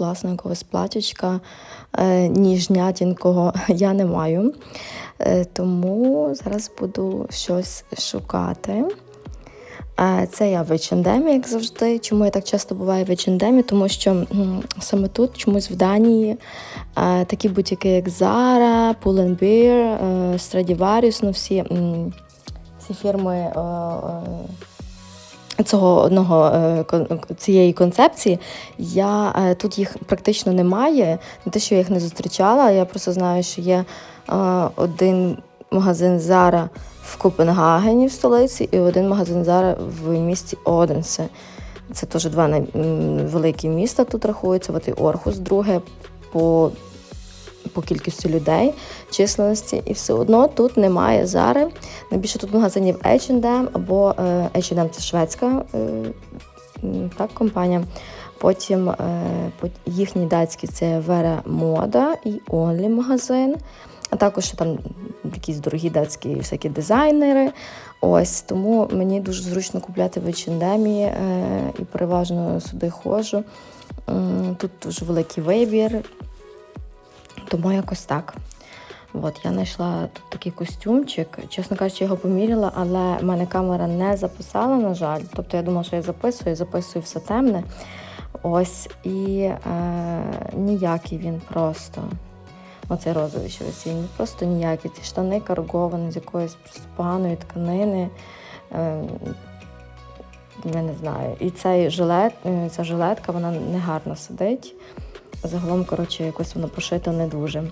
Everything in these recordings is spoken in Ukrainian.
класного якогось платічка е, ніжнятінкого я не маю. Е, тому зараз буду щось шукати. Е, Це я в H&M, як завжди. Чому я так часто буваю в H&M? Тому що саме тут, чомусь в Данії, такі бутіки, як Zara, Pull&Bear, Stradivarius, ну всі, всі фірми цього одного е, цієї концепції. Я е, тут їх практично немає. Не те, що я їх не зустрічала. Я просто знаю, що є е, один магазин Zara в Копенгагені в столиці і один магазин Zara в місті Оденсе. Це теж два великі міста тут рахуються. От і Орхус, друге по, по кількості людей, численності. І все одно тут немає Зари. Найбільше тут магазинів H&M або е, H&M це шведська е, так, компанія. Потім е, їхній датський це Вера Мода і Only магазин. А також там якісь дорогі датські всякі дизайнери. Ось тому мені дуже зручно купляти в H&M і переважно сюди ходжу. Тут дуже великий вибір, тому якось так. От, я знайшла тут такий костюмчик. Чесно кажучи, його поміряла, але в мене камера не записала, на жаль. Тобто я думала, що я записую, записую все темне. Ось і е, ніякий він просто. Оцей розовий що він просто ніякий. Ці штани карговані з якоїсь поганої тканини. Е, я не знаю. І цей жилет, е, ця жилетка, вона негарно сидить. Загалом, коротше, якось воно пошито не дуже.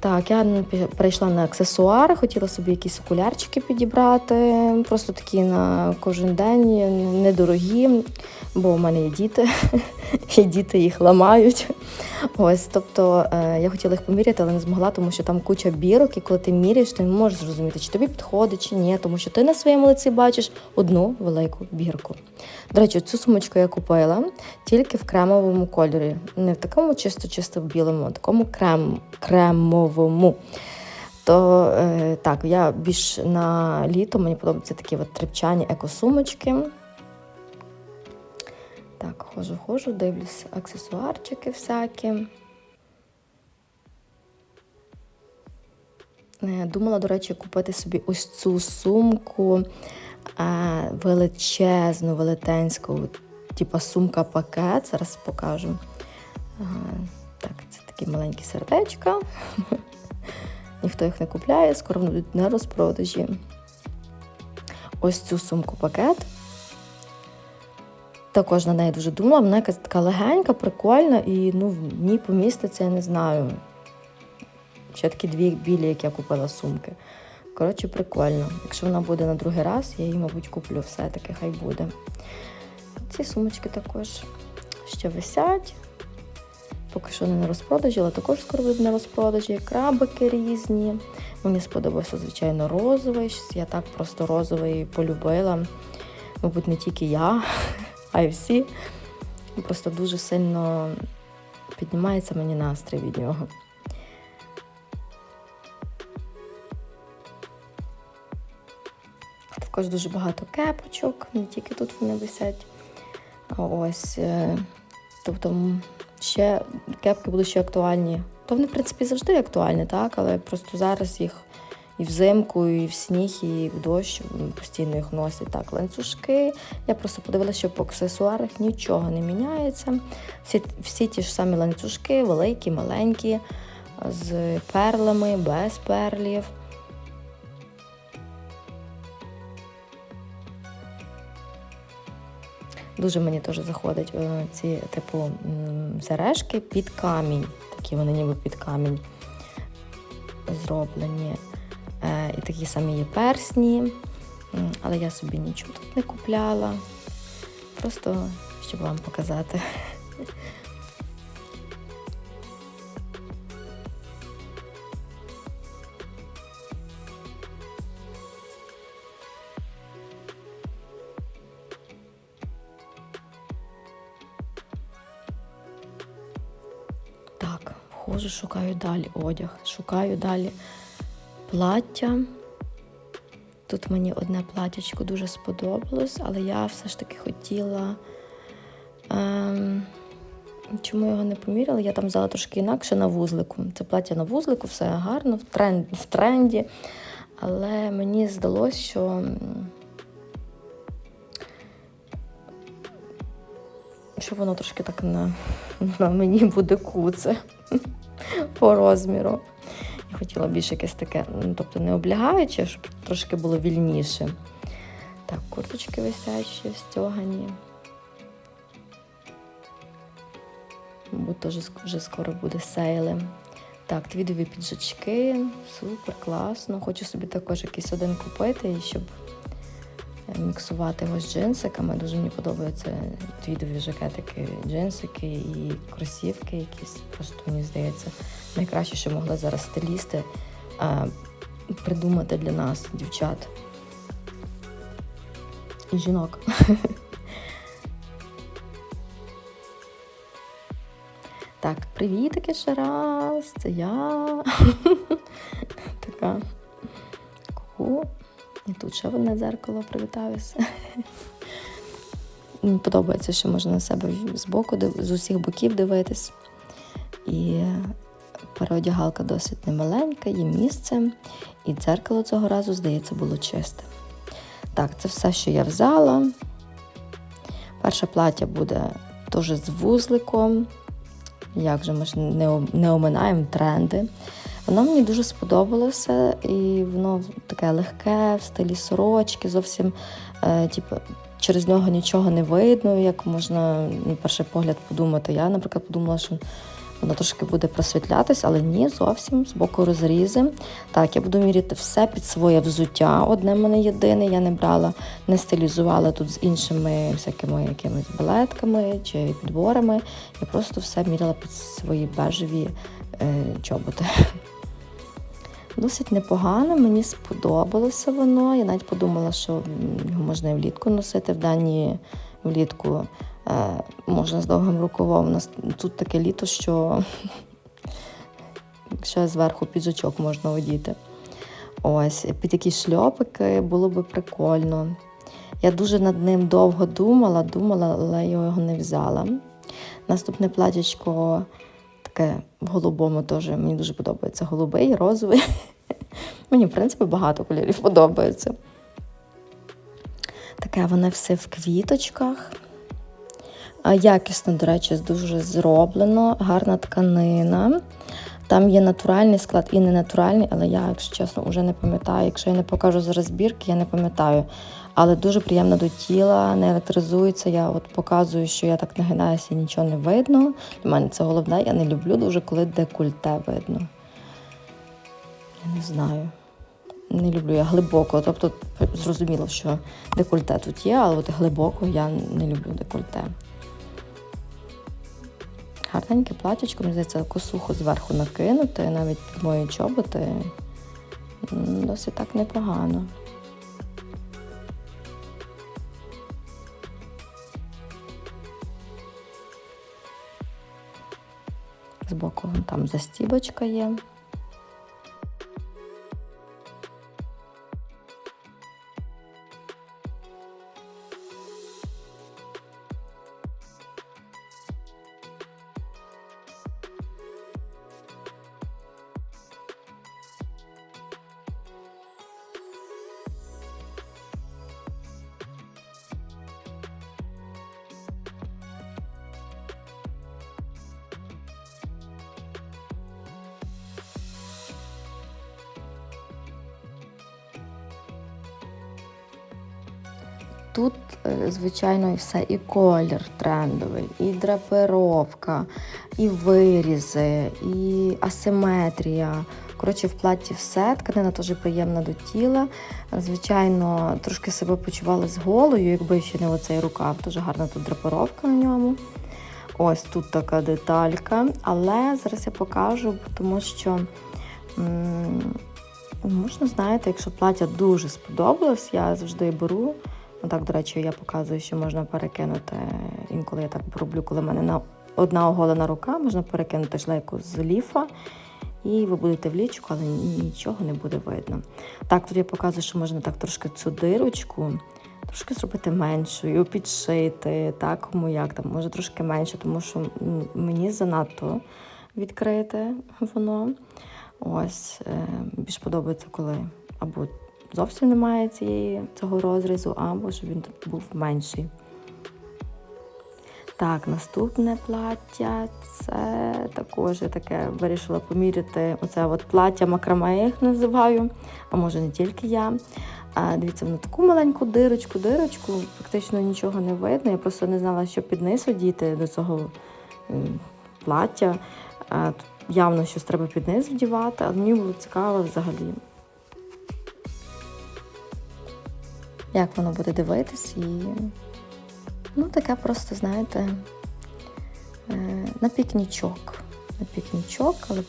Так, я перейшла на аксесуари, хотіла собі якісь окулярчики підібрати, просто такі на кожен день, недорогі, бо у мене є діти, і діти їх ламають. Ось, тобто е, я хотіла їх поміряти, але не змогла, тому що там куча бірок, і коли ти міряєш, ти не можеш зрозуміти, чи тобі підходить, чи ні, тому що ти на своєму лиці бачиш одну велику бірку. До речі, цю сумочку я купила тільки в кремовому кольорі. Не в такому чисто-чисто білому, а в такому крем, кремовому. То е, так, я більш на літо мені подобаються такі от трепчані екосумочки. Так, ходжу, дивлюсь аксесуарчики всякі. Е, Думала, до речі, купити собі ось цю сумку е, величезну, велетенську, типа сумка-пакет. Зараз покажу. Такі маленькі сердечка. Ніхто їх не купляє, скоро вони будуть на розпродажі. Ось цю сумку-пакет. Також на неї дуже думала. Вона якась така легенька, прикольна, і ну, в ній поміститься, я не знаю. Ще такі дві білі, як я купила сумки. Коротше, прикольно. Якщо вона буде на другий раз, я її, мабуть, куплю все-таки, хай буде. Ці сумочки також ще висять. Поки що не на розпродажі, але також скоро будуть на розпродажі. Крабики різні. Мені сподобався, звичайно, розовий. Я так просто розовий полюбила. Мабуть, не тільки я, а й всі. Просто дуже сильно піднімається мені настрій від нього. Також дуже багато кепочок, не тільки тут вони висять. Ось. е, Тобто ще кепки будуть ще актуальні. То вони, в принципі, завжди актуальні, так? Але просто зараз їх і взимку, і в сніг, і в дощ постійно їх носять. Так, ланцюжки. Я просто подивилася, що по аксесуарах нічого не міняється. Всі, всі ті ж самі ланцюжки, великі, маленькі, з перлами, без перлів. Дуже мені теж заходять е, ці, типу, сережки під камінь. Такі вони ніби під камінь зроблені. Е, І такі самі є персні. Але я собі нічого тут не купляла. Просто щоб вам показати. Так, входжу, шукаю далі одяг, шукаю далі плаття. Тут мені одне платтячко дуже сподобалось, але я все ж таки хотіла ем, Чому його не поміряла? Я там взяла трошки інакше на вузлику. Це плаття на вузлику, все гарно, в, тренд, в тренді. Але мені здалося, що що воно трошки так на, на мені буде куце по розміру. Я хотіла більше якесь таке, ну, тобто не облягаюче, щоб трошки було вільніше. Так, курточки висячі, стягані. Мабуть, теж вже скоро буде сейли. Так, твідові піджачки, супер, класно. Хочу собі також якийсь один купити, і щоб міксувати його з джинсиками. Дуже мені подобаються твідові жакетики, джинсики і кросівки якісь. Просто мені здається, найкраще, що могли зараз стилісти е, придумати для нас, дівчат і жінок. Так, привітики ще раз. Це я. така. І тут ще одне дзеркало привітаюся. Мені подобається, що можна на себе з боку, з усіх боків дивитись. І переодягалка досить немаленька, є місце. І дзеркало цього разу, здається, було чисте. Так, це все, що я взяла. Перше плаття буде теж з вузликом. Як же ми ж не оминаємо тренди. Воно мені дуже сподобалося, і воно таке легке, в стилі сорочки, зовсім е, типу, через нього нічого не видно, як можна на перший погляд подумати. Я, наприклад, подумала, що воно трошки буде просвітлятись, але ні, зовсім з боку розрізи. Так, я буду міряти все під своє взуття. Одне в мене єдине, я не брала, не стилізувала тут з іншими всякими якимись балетками чи підборами. Я просто все міряла під свої бежеві е, чоботи. Досить непогано, мені сподобалося воно. Я навіть подумала, що його можна і влітку носити. В дані влітку е, можна з довгим рукавом. У нас тут таке літо, що ще зверху піджачок можна одіти. Ось, під якісь шльопики було би прикольно. Я дуже над ним довго думала, думала, але його не взяла. Наступне платячко таке в голубому теж мені дуже подобається. Голубий, розовий. Мені, в принципі, багато кольорів подобається. Таке воно все в квіточках. Якісно, до речі, дуже зроблено, гарна тканина. Там є натуральний склад і ненатуральний, але я, якщо чесно, вже не пам'ятаю. Якщо я не покажу зараз збірки, я не пам'ятаю. Але дуже приємно до тіла, не електризується. Я от показую, що я так нагинаюся і нічого не видно. Для мене це головне. Я не люблю дуже, коли декольте видно. Я не знаю. Не люблю я глибоко. Тобто, зрозуміло, що декольте тут є, але от глибоко я не люблю декольте. Гарненьке платячко, мені здається, косуху зверху накинути, навіть під мої чоботи. Досить так непогано. Збоку там застібочка є. Тут, е, звичайно, і все, і колір трендовий, і драпировка, і вирізи, і асиметрія. Коротше, в платі все, тканина теж приємна до тіла. Звичайно, трошки себе почувала з голою, якби ще не оцей рукав. Дуже гарна тут драпировка на ньому. Ось тут така деталька. Але зараз я покажу, тому що м, можна, знаєте, якщо плаття дуже сподобалось, я завжди беру. Ну так, до речі, я показую, що можна перекинути. Інколи я так роблю, коли в мене на одна оголена рука, можна перекинути шлейку з ліфа, і ви будете в лічку, але нічого не буде видно. Так, тут я показую, що можна так трошки цю дирочку трошки зробити меншою, підшити, так, кому як там, може трошки менше, тому що мені занадто відкрите воно. Ось, е, більш подобається, коли або зовсім немає цієї, цього розрізу, або щоб він тут був менший. Так, наступне плаття це також я таке вирішила поміряти. Оце от плаття макраме, я їх називаю, а може не тільки я. А, дивіться, воно таку маленьку дирочку, дирочку, практично нічого не видно. Я просто не знала, що під низ одіти до цього плаття. А, тут явно щось треба під низ вдівати, але мені було цікаво взагалі. Як воно буде дивитись і Ну, таке просто, знаєте, е, на пікнічок. На пікнічок, але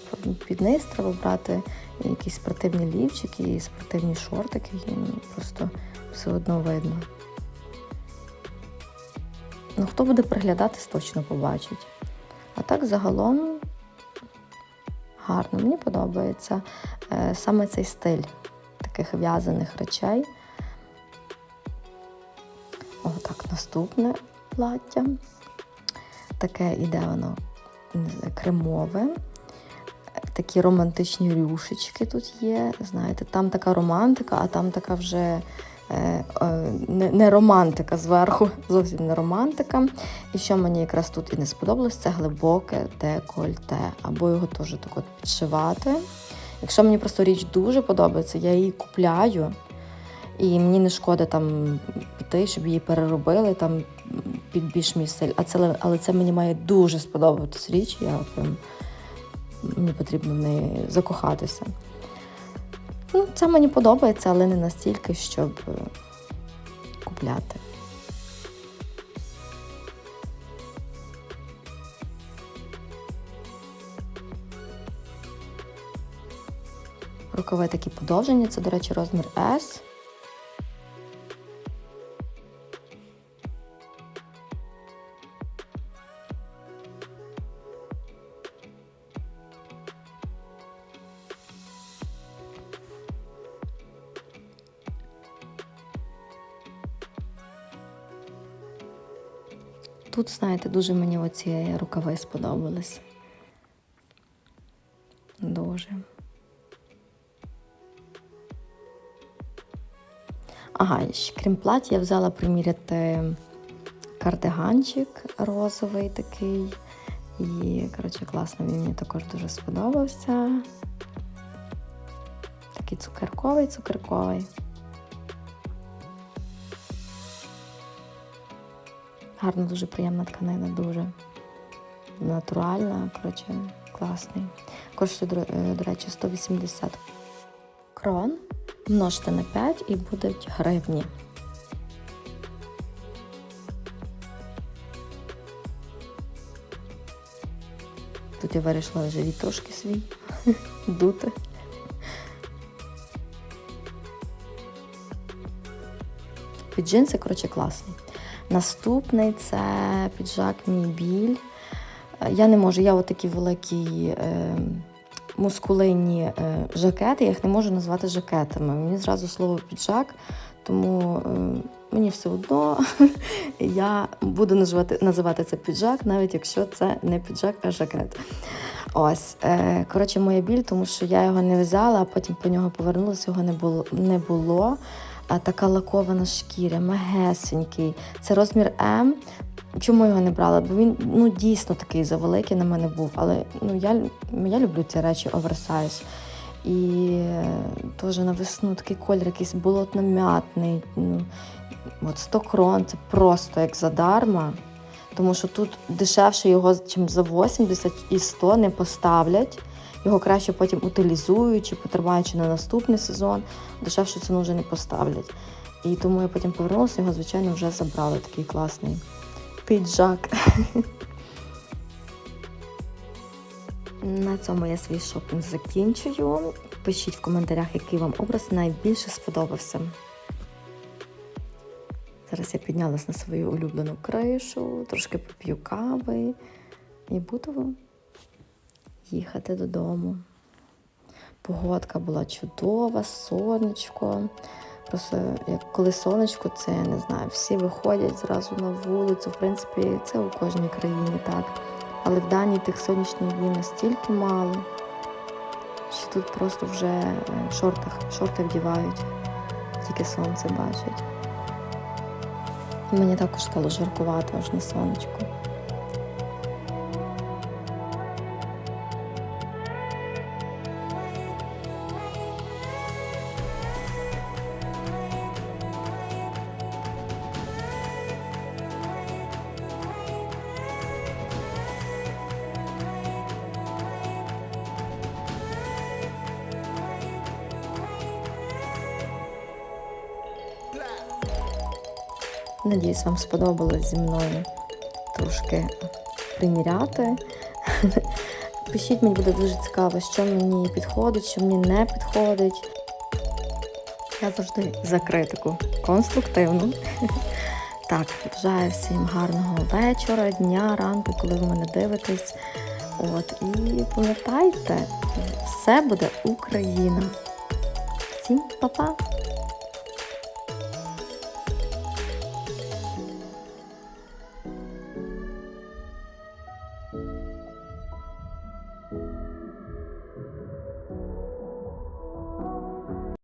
під низ треба брати якісь спортивні лівчики і спортивні шортики, і просто все одно видно. Ну, хто буде приглядатись, точно побачить. А так загалом гарно, мені подобається е, саме цей стиль таких в'язаних речей. Наступне плаття. Таке іде воно кремове. Такі романтичні рюшечки тут є. Знаєте, там така романтика, а там така вже е, е, не, не романтика зверху, зовсім не романтика. І що мені якраз тут і не сподобалось, це глибоке декольте, або його теж так от підшивати. Якщо мені просто річ дуже подобається, я її купляю. І мені не шкода там піти, щоб її переробили там під більш мій стиль. А це, але це мені має дуже сподобатись річ. Я прям мені потрібно в неї закохатися. Ну, Це мені подобається, але не настільки, щоб е, купляти. Рукави такі подовжені, це, до речі, розмір S. Тут, знаєте, дуже мені оці рукави сподобались. Дуже. Ага, крім плаття, я взяла приміряти кардиганчик розовий такий. І, коротше, класно, він мені також дуже сподобався. Такий цукерковий, цукерковий. Гарна, дуже приємна тканина, дуже натуральна, коротше, класний. Коштує, до, е, речі, 180 крон. Множте на 5 і будуть гривні. Тут я вирішила живіт трошки свій дути. Під джинси, коротше, класний. Наступний це піджак мій біль. Я не можу, я отакі великі е, мускулинні е, жакети, я їх не можу назвати жакетами. Мені зразу слово піджак, тому е, мені все одно я буду називати, називати це піджак, навіть якщо це не піджак, а жакет. Ось, е, коротше, моя біль, тому що я його не взяла, а потім по нього повернулася, його не було. Не було. Така лакована шкіря, магесенький. Це розмір М. Чому його не брала? Бо він ну, дійсно такий завеликий на мене був. Але ну, я я люблю ці речі оверсайз. І е, теж на весну такий колір якийсь болотно-м'ятний. Ну, от 100 крон це просто як задарма. Тому що тут дешевше його, чим за 80 і 100 не поставлять. Його краще потім утилізують чи потримаючи на наступний сезон, дешевшу ціну вже не поставлять. І тому я потім повернулася, його, звичайно, вже забрали такий класний піджак. На цьому я свій шопінг закінчую. Пишіть в коментарях, який вам образ найбільше сподобався. Зараз я піднялась на свою улюблену кришу, трошки поп'ю кави і буду їхати додому. Погодка була чудова, сонечко, Просто як коли сонечко, це я не знаю, всі виходять зразу на вулицю. В принципі, це у кожній країні так. Але в Данії тих сонячних днів настільки мало, що тут просто вже е, в шортах, шорти вдівають, тільки сонце бачать. І мені також стало жаркувато аж на сонечку. Надіюсь, вам сподобалось зі мною трошки приміряти. Пишіть, мені буде дуже цікаво, що мені підходить, що мені не підходить. Я завжди за критику конструктивну. Так, бажаю всім гарного вечора, дня, ранку, коли ви мене дивитесь. От, і пам'ятайте, все буде Україна. Всім па-па!